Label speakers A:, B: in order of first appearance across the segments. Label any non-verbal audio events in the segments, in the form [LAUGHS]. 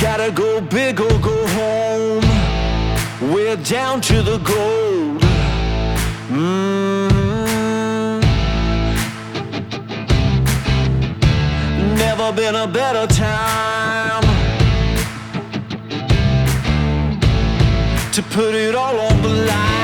A: gotta go big or go home. We're down to the gold. Mm. Never been a better time to put it all on the line.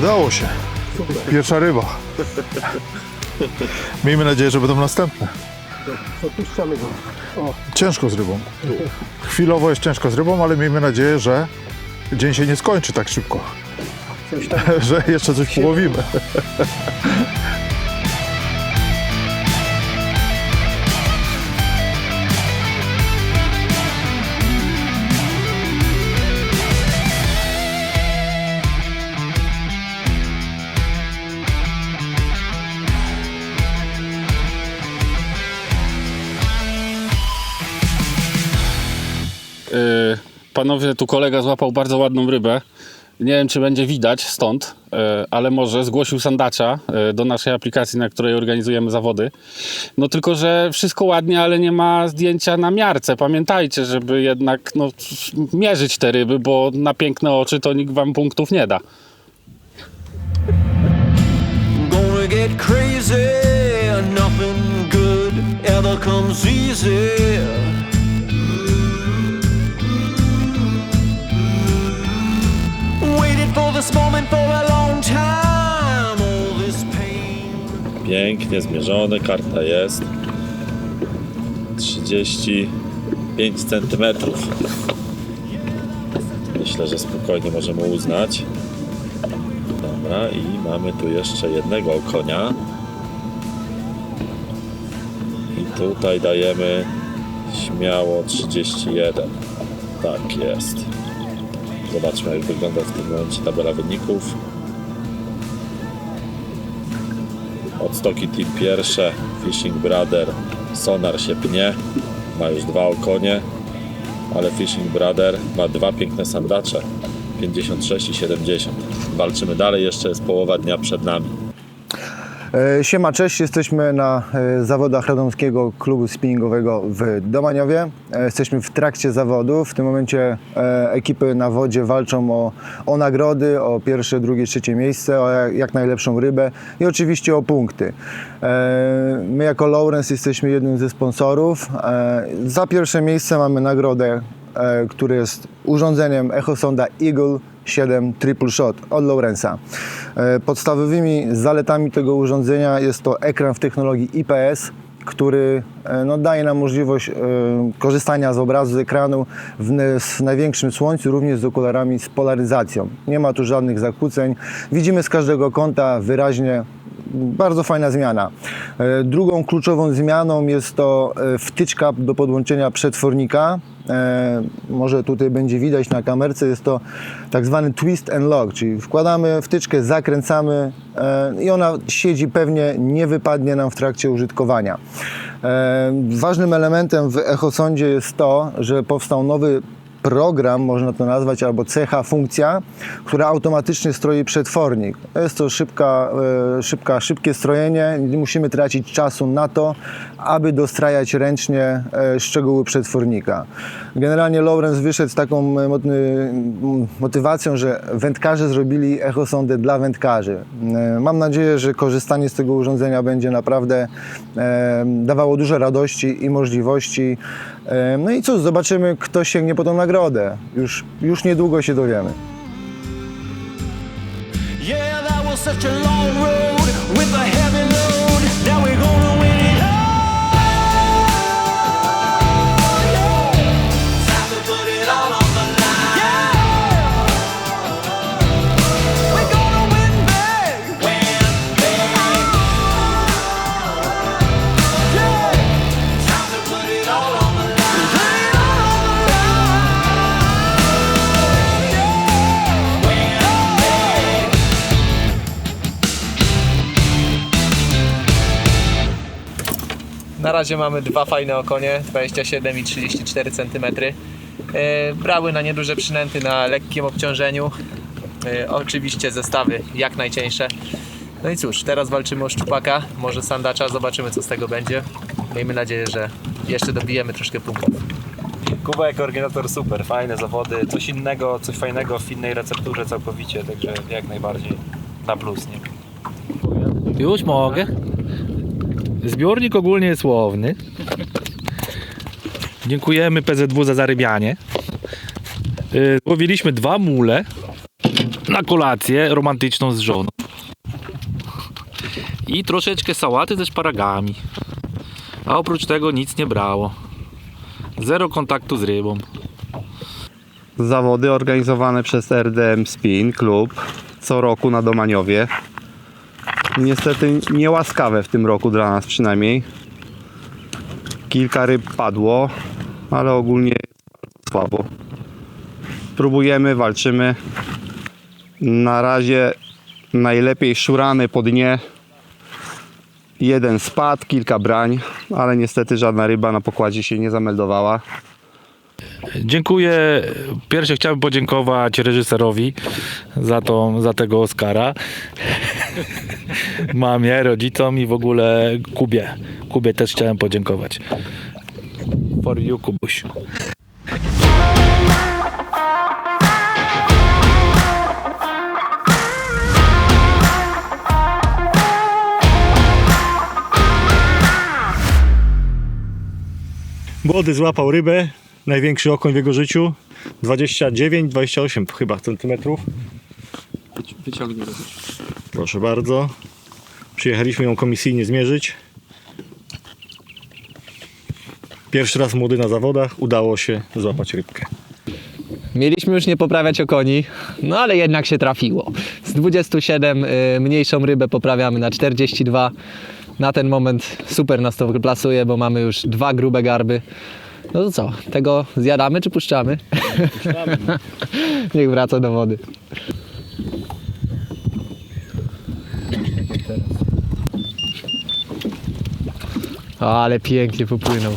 B: Udało się. Pierwsza ryba. Miejmy nadzieję, że będą następne.
C: Opuszczamy go.
B: Ciężko z rybą. Chwilowo jest ciężko z rybą, ale miejmy nadzieję, że dzień się nie skończy tak szybko. [LAUGHS] Że jeszcze coś połowimy.
D: Panowie, tu kolega złapał bardzo ładną rybę. Nie wiem, czy będzie widać stąd, yy, ale może zgłosił sandacza yy, do naszej aplikacji, na której organizujemy zawody. No tylko, że wszystko ładnie, ale nie ma zdjęcia na miarce. Pamiętajcie, żeby jednak no, mierzyć te ryby, bo na piękne oczy to nikt wam punktów nie da.
A: Get crazy, nothing good ever comes easy.
E: Pięknie zmierzone, karta jest 35 cm. Myślę, że spokojnie możemy uznać. Dobra, i mamy tu jeszcze jednego konia. I tutaj dajemy śmiało 31. Tak jest. Zobaczmy, jak wygląda w tym momencie tabela wyników. Odstoki Team pierwsze, Fishing Brother, Sonar się pnie, ma już dwa okonie, ale Fishing Brother ma dwa piękne sandacze, 56 i 70. Walczymy dalej, jeszcze jest połowa dnia przed nami.
C: E, Siema, cześć. Jesteśmy na e, zawodach Radomskiego Klubu Spinningowego w Domaniowie. E, Jesteśmy w trakcie zawodów. W tym momencie ekipy na wodzie walczą o, o nagrody, o pierwsze, drugie, trzecie miejsce, o jak, najlepszą rybę i oczywiście o punkty. My jako Lawrence jesteśmy jednym ze sponsorów. Za pierwsze miejsce mamy nagrodę który jest urządzeniem echosonda Eagle 7 Triple Shot od Lawrence'a. E, Podstawowymi zaletami tego urządzenia jest to ekran w technologii IPS, który e, no, daje nam możliwość e, korzystania z obrazu z ekranu w, w największym słońcu, również z okularami z polaryzacją. Nie ma tu żadnych zakłóceń. Widzimy z każdego kąta wyraźnie bardzo fajna zmiana. E, Drugą kluczową zmianą jest to e, wtyczka do podłączenia przetwornika. E, Może tutaj będzie widać na kamerce, jest to tak zwany twist and lock, czyli wkładamy wtyczkę, zakręcamy i ona siedzi pewnie, nie wypadnie nam w trakcie użytkowania. Ważnym elementem w Echosondzie jest to, że powstał nowy program, można to nazwać, albo cecha, funkcja, która automatycznie stroi przetwornik. Jest to szybka, e, szybka, szybkie strojenie, nie musimy tracić czasu na to, aby dostrajać ręcznie e, szczegóły przetwornika. Generalnie Lawrence wyszedł z taką e, motywacją, że wędkarze zrobili echosondę dla wędkarzy. Mam nadzieję, że korzystanie z tego urządzenia będzie naprawdę dawało dużo radości i możliwości. No i cóż, zobaczymy, kto sięgnie po tą nagrodę. Już, już niedługo się dowiemy.
A: Yeah,
F: Na razie mamy dwa fajne okonie, 27 i 34 cm. E, brały na nieduże przynęty na lekkim obciążeniu. E, oczywiście zestawy jak najcieńsze. No i cóż, teraz walczymy o szczupaka, może sandacza, zobaczymy co z tego będzie. Miejmy nadzieję, że jeszcze dobijemy troszkę punktów.
G: Kuba jako organizator super, fajne zawody, coś innego, coś fajnego w innej recepturze całkowicie, także jak najbardziej na plus, nie?
H: Już mogę. Zbiornik ogólnie słowny. Dziękujemy PZW za zarybianie. Yy, Łowiliśmy dwa mule na kolację romantyczną z żoną. I troszeczkę sałaty ze szparagami. A oprócz tego nic nie brało. Zero kontaktu z rybą.
I: Zawody organizowane przez RDM Spin Klub co roku na Domaniowie. Niestety niełaskawe w tym roku dla nas przynajmniej. Kilka ryb padło, ale ogólnie słabo. Próbujemy, walczymy. Na razie najlepiej szuramy po dnie. Jeden spadł, kilka brań, ale niestety żadna ryba na pokładzie się nie zameldowała.
H: Dziękuję. Pierwsze chciałbym podziękować reżyserowi za, tą, za tego Oscara. [LAUGHS] Mamie, rodzicom i w ogóle Kubie. Kubie też chciałem podziękować. For you, Kubuś.
J: Młody złapał rybę, największy okoń w jego życiu, 29-28 chyba centymetrów.
D: Wyciągnij.
J: Proszę bardzo. Przyjechaliśmy ją komisyjnie zmierzyć. Pierwszy raz młody na zawodach, udało się złapać rybkę.
F: Mieliśmy już nie poprawiać okoni, no ale jednak się trafiło. Z 27 y, mniejszą rybę poprawiamy na 42. Na ten moment super nas to plasuje, bo mamy już dwa grube garby. No to co, tego zjadamy czy puszczamy? [LAUGHS] Niech wraca do wody. Ale pięknie popłynął.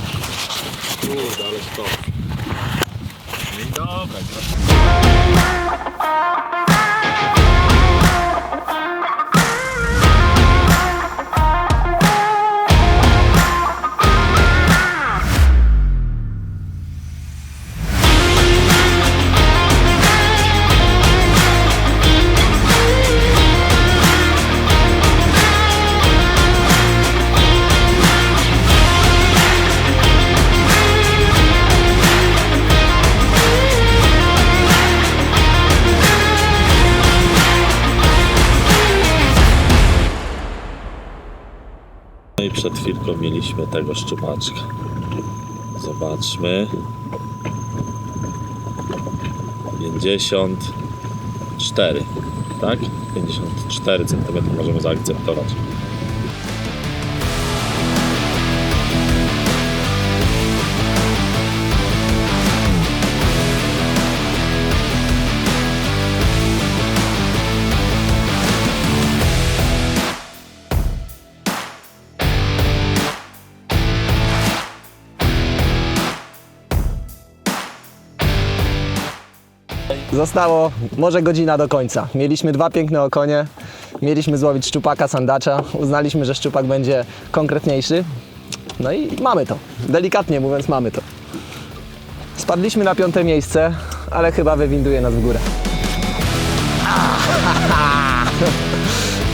E: Chwilką mieliśmy tego szczupaczka. Zobaczmy. 54, tak? 54 cm możemy zaakceptować.
F: Zostało może godzina do końca. Mieliśmy dwa piękne okonie. Mieliśmy złowić szczupaka, sandacza. Uznaliśmy, że szczupak będzie konkretniejszy. No i mamy to. Delikatnie mówiąc, mamy to. Spadliśmy na piąte miejsce, ale chyba wywinduje nas w górę.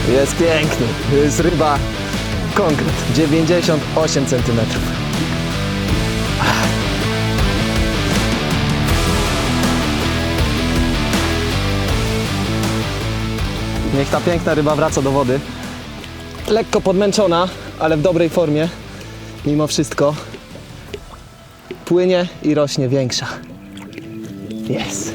F: [LAUGHS] Jest piękny. Jest ryba konkret. 98 cm. Niech ta piękna ryba wraca do wody. Lekko podmęczona, ale w dobrej formie. Mimo wszystko płynie i rośnie większa. Jest.